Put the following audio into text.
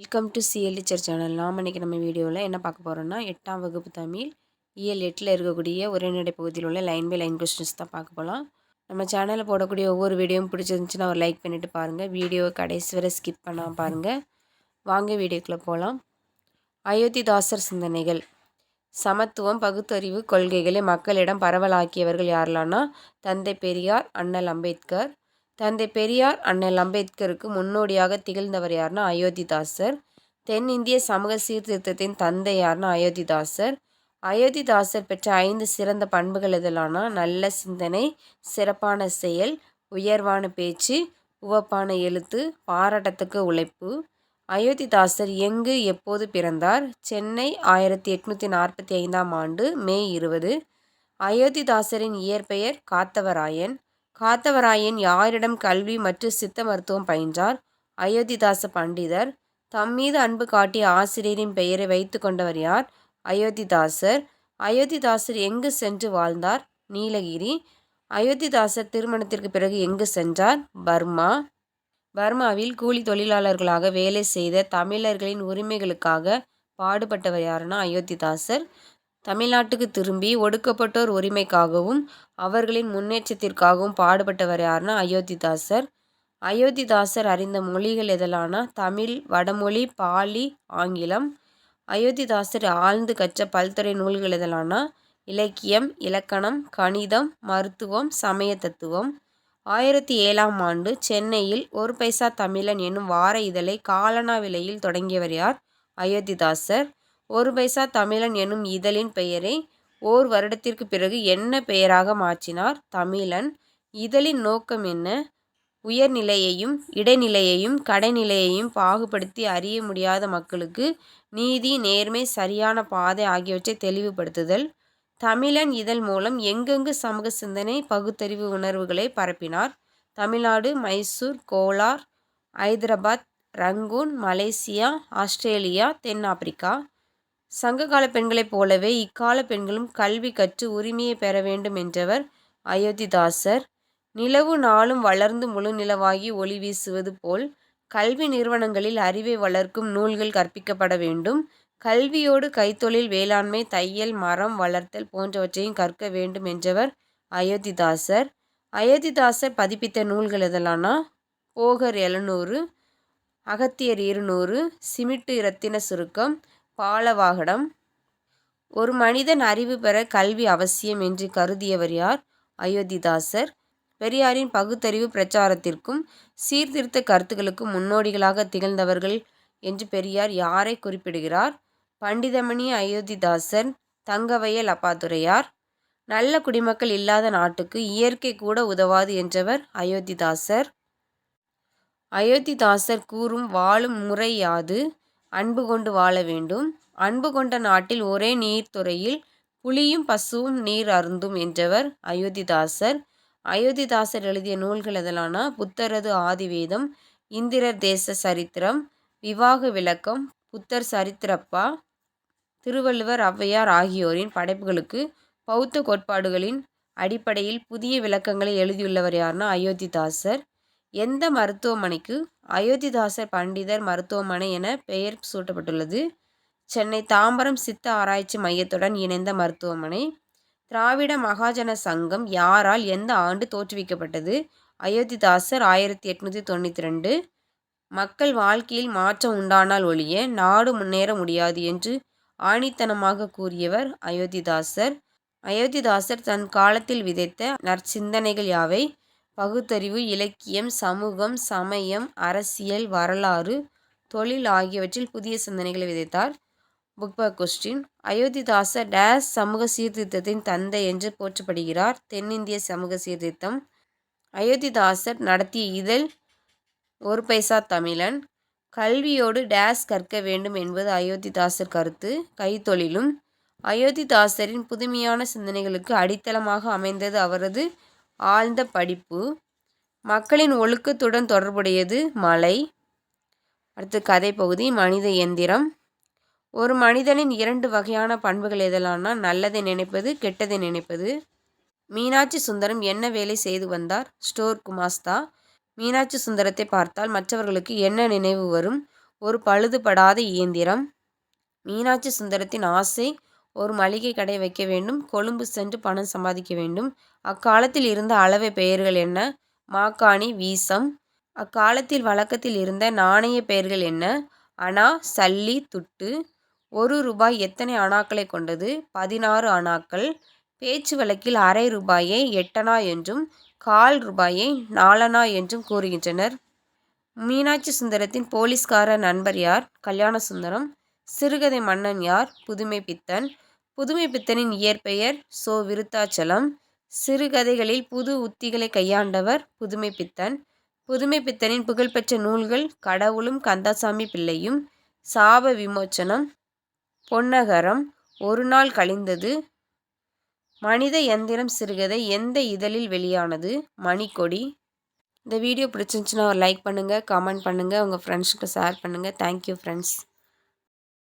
Welcome to சிஎல்இச்சர் channel நாம் இன்றைக்கி நம்ம வீடியோவில் என்ன பார்க்க போகிறோம்னா எட்டாம் வகுப்பு தமிழ் இஎல் எட்டில் இருக்கக்கூடிய உரைநடை பகுதியில் உள்ள லைன் பை லைன் கொஸ்டின்ஸ் தான் பார்க்க போகலாம் நம்ம சேனலில் போடக்கூடிய ஒவ்வொரு வீடியோவும் பிடிச்சிருந்துச்சுன்னா ஒரு லைக் பண்ணிவிட்டு பாருங்கள் வீடியோவை கடைசி வரை ஸ்கிப் பண்ணாமல் பாருங்கள் வாங்க வீடியோக்குள்ளே போகலாம் அயோத்திதாசர் சிந்தனைகள். சமத்துவம் பகுத்தறிவு கொள்கைகளை மக்களிடம் பரவலாக்கியவர்கள் யாரெல்லாம்னா தந்தை பெரியார் அண்ணல் அம்பேத்கர் தந்தை பெரியார் அண்ணல் அம்பேத்கருக்கு முன்னோடியாக திகழ்ந்தவர் யாருன்னா அயோத்திதாசர். தென்னிந்திய சமூக சீர்திருத்தத்தின் தந்தை யார்னா அயோத்திதாசர். அயோத்திதாசர் பெற்ற ஐந்து சிறந்த பண்புகள் எதிலானா நல்ல சிந்தனை சிறப்பான செயல் உயர்வான பேச்சு உவப்பான எழுத்து பாராட்டத்துக்கு உழைப்பு. அயோத்திதாசர் எங்கு எப்போது பிறந்தார்? சென்னை ஆயிரத்தி எட்நூற்றி நாற்பத்தி ஐந்தாம் ஆண்டு மே இருபது. அயோத்திதாசரின் இயற்பெயர் காத்தவராயன். காத்தவராயன் யாரிடம் கல்வி மற்றும் சித்த மருத்துவம் பயின்றார்? அயோத்திதாச பண்டிதர். தம் மீது அன்பு காட்டிய ஆசிரியரின் பெயரை வைத்து கொண்டவர் யார்? அயோத்திதாசர். அயோத்திதாசர் எங்கு சென்று வாழ்ந்தார்? நீலகிரி. அயோத்திதாசர் திருமணத்திற்கு பிறகு எங்கு சென்றார்? பர்மா. பர்மாவில் கூலி தொழிலாளர்களாக வேலை செய்த தமிழர்களின் உரிமைகளுக்காக பாடுபட்டவர் யாருன்னா அயோத்திதாசர். தமிழ்நாட்டுக்கு திரும்பி ஒடுக்கப்பட்டோர் உரிமைக்காகவும் அவர்களின் முன்னேற்றத்திற்காகவும் பாடுபட்டவர் யாருன்னா அயோத்திதாசர். அயோத்திதாசர் அறிந்த மொழிகள் எதலானா தமிழ் வடமொழி பாலி ஆங்கிலம். அயோத்திதாசர் ஆழ்ந்து கற்ற பல்துறை நூல்கள் எதலானா இலக்கியம் இலக்கணம் கணிதம் மருத்துவம் சமய தத்துவம். ஆயிரத்தி ஏழாம் ஆண்டு சென்னையில் ஒரு பைசா தமிழன் என்னும் வார இதழை காலனா விலையில் தொடங்கியவர் யார்? அயோத்திதாசர். ஒரு பைசா தமிழன் எனும் இதழின் பெயரை ஓர் வருடத்திற்கு பிறகு என்ன பெயராக மாற்றினார்? தமிழன் இதழின் நோக்கம் என்ன? உயர்நிலையையும் இடைநிலையையும் கடைநிலையையும் பாகுபடுத்தி அறிய முடியாத மக்களுக்கு நீதி நேர்மை சரியான பாதை ஆகியவற்றை தெளிவுபடுத்துதல். தமிழன் இதழ் மூலம் எங்கெங்கு சமூக சிந்தனை பகுத்தறிவு உணர்வுகளை பரப்பினார்? Tamil Nadu Mysore Kolar Hyderabad Rangoon Malaysia Australia தென்னாப்பிரிக்கா. சங்ககால பெண்களைப் போலவே இக்கால பெண்களும் கல்வி கற்று உரிமையை பெற வேண்டும் என்றவர் அயோத்திதாசர். நிலவு நாளும் வளர்ந்து முழு நிலவாகி ஒளி வீசுவது போல் கல்வி நிறுவனங்களில் அறிவை வளர்க்கும் நூல்கள் கற்பிக்கப்பட வேண்டும். கல்வியோடு கைத்தொழில் வேளாண்மை தையல் மரம் வளர்த்தல் போன்றவற்றையும் கற்க வேண்டும் என்றவர் அயோத்திதாசர். அயோத்திதாசர் பதிப்பித்த நூல்கள் எதெல்லாம்னா போகர் எழுநூறு அகத்தியர் இருநூறு சிமிட்டு இரத்தின சுருக்கம் பாலவாகடம். ஒரு மனிதன் அறிவு பெற கல்வி அவசியம் என்று கருதியவர் யார்? அயோத்திதாசர். பெரியாரின் பகுத்தறிவு பிரச்சாரத்திற்கும் சீர்திருத்த கருத்துக்களுக்கும் முன்னோடிகளாக திகழ்ந்தவர்கள் என்று பெரியார் யாரை குறிப்பிடுகிறார்? பண்டிதமணி அயோத்திதாசர் தங்கவயல் அப்பாதுரையார் நல்ல குடிமக்கள் இல்லாத நாட்டுக்கு இயற்கை கூட உதவாது என்றவர் அயோத்திதாசர். அயோத்திதாசர் கூறும் வாழும் முறை யாது? அன்பு கொண்டு வாழ வேண்டும். அன்பு கொண்ட நாட்டில் ஒரே நீர்த்துறையில் புலியும் பசுவும் நீர் அருந்தும் என்றவர் அயோத்திதாசர். அயோத்திதாசர் எழுதிய நூல்கள் எதலான புத்தரது ஆதிவேதம் இந்திரர் தேச சரித்திரம் விவாக விளக்கம் புத்தர் சரித்திரப்பா திருவள்ளுவர் ஔவையார் ஆகியோரின் படைப்புகளுக்கு பௌத்த கோட்பாடுகளின் அடிப்படையில் புதிய விளக்கங்களை எழுதியுள்ளவர் யாருன்னா அயோத்திதாசர். எந்த மருத்துவமனைக்கு அயோத்திதாசர் பண்டிதர் மருத்துவமனை என பெயர் சூட்டப்பட்டுள்ளது? சென்னை தாம்பரம் சித்த ஆராய்ச்சி மையத்துடன் இணைந்த மருத்துவமனை. திராவிட மகாஜன சங்கம் யாரால் எந்த ஆண்டு தோற்றுவிக்கப்பட்டது? அயோத்திதாசர் ஆயிரத்தி எட்நூற்றி தொண்ணூற்றி ரெண்டு. மக்கள் வாழ்க்கையில் மாற்றம் உண்டானால் ஒழிய நாடு முன்னேற முடியாது என்று ஆணித்தனமாக கூறியவர் அயோத்திதாசர். அயோத்திதாசர் தன் காலத்தில் விதைத்த நற்சிந்தனைகள் யாவை? பகுத்தறிவு இலக்கியம் சமூகம் சமயம் அரசியல் வரலாறு தொழில் ஆகியவற்றில் புதிய சிந்தனைகளை விதைத்தார். Book back question Iyothee Thass days சமூக சீர்திருத்தத்தின் தந்தை என்று போற்றப்படுகிறார். தென்னிந்திய சமூக சீர்திருத்தம். அயோத்திதாசர் நடத்திய இதழ் ஒரு பைசா தமிழன். கல்வியோடு டேஸ் கற்க வேண்டும் என்பது அயோத்திதாசர் கருத்து. கைத்தொழிலும் அயோத்திதாசரின் புதுமையான சிந்தனைகளுக்கு அடித்தளமாக அமைந்தது அவரது ஆழ்ந்த படிப்பு. மக்களின் ஒழுக்கத்துடன் தொடர்புடையது மலை அடுத்து கதை பகுதி மனித இயந்திரம். ஒரு மனிதனின் இரண்டு வகையான பண்புகள் எதெல்லாம்னா நல்லதை நினைப்பது கெட்டதை நினைப்பது. மீனாட்சி சுந்தரம் என்ன வேலை செய்து வந்தார்? ஸ்டோர் குமாஸ்தா. மீனாட்சி சுந்தரத்தை பார்த்தால் மற்றவர்களுக்கு என்ன நினைவு வரும்? ஒரு பழுதுபடாத இயந்திரம். மீனாட்சி சுந்தரத்தின் ஆசை ஒரு மளிகை கடை வைக்க வேண்டும் கொழும்பு சென்று பணம் சம்பாதிக்க வேண்டும். அக்காலத்தில் இருந்த அளவை பெயர்கள் என்ன? மாக்காணி வீசம். அக்காலத்தில் வழக்கத்தில் இருந்த நாணய பெயர்கள் என்ன? அணா சல்லி துட்டு. ஒரு ரூபாய் எத்தனை அணாக்களை கொண்டது? பதினாறு அணாக்கள். பேச்சு வழக்கில் அரை ரூபாயை எட்டனா என்றும் கால் ரூபாயை நாலணா என்றும் கூறுகின்றனர். மீனாட்சி சுந்தரத்தின் போலீஸ்கார நண்பர் யார்? கல்யாண சுந்தரம். சிறுகதை மன்னன் யார்? புதுமை பித்தன். புதுமை பித்தனின் இயற்பெயர் சோ. விருத்தாச்சலம். சிறுகதைகளில் புது உத்திகளை கையாண்டவர் புதுமை பித்தன். புதுமை பித்தனின் புகழ்பெற்ற நூல்கள் கடவுளும் கந்தசாமி பிள்ளையும். சாப விமோச்சனம். பொன்னகரம். ஒரு நாள் கழிந்தது. மனித எந்திரம் சிறுகதை எந்த இதழில் வெளியானது? மணிக்கொடி. இந்த வீடியோ பிடிச்சிருந்துச்சுன்னா லைக் பண்ணுங்கள் கமெண்ட் பண்ணுங்கள் உங்கள் ஃப்ரெண்ட்ஸுக்கு ஷேர் பண்ணுங்கள் தேங்க்யூ ஃப்ரெண்ட்ஸ்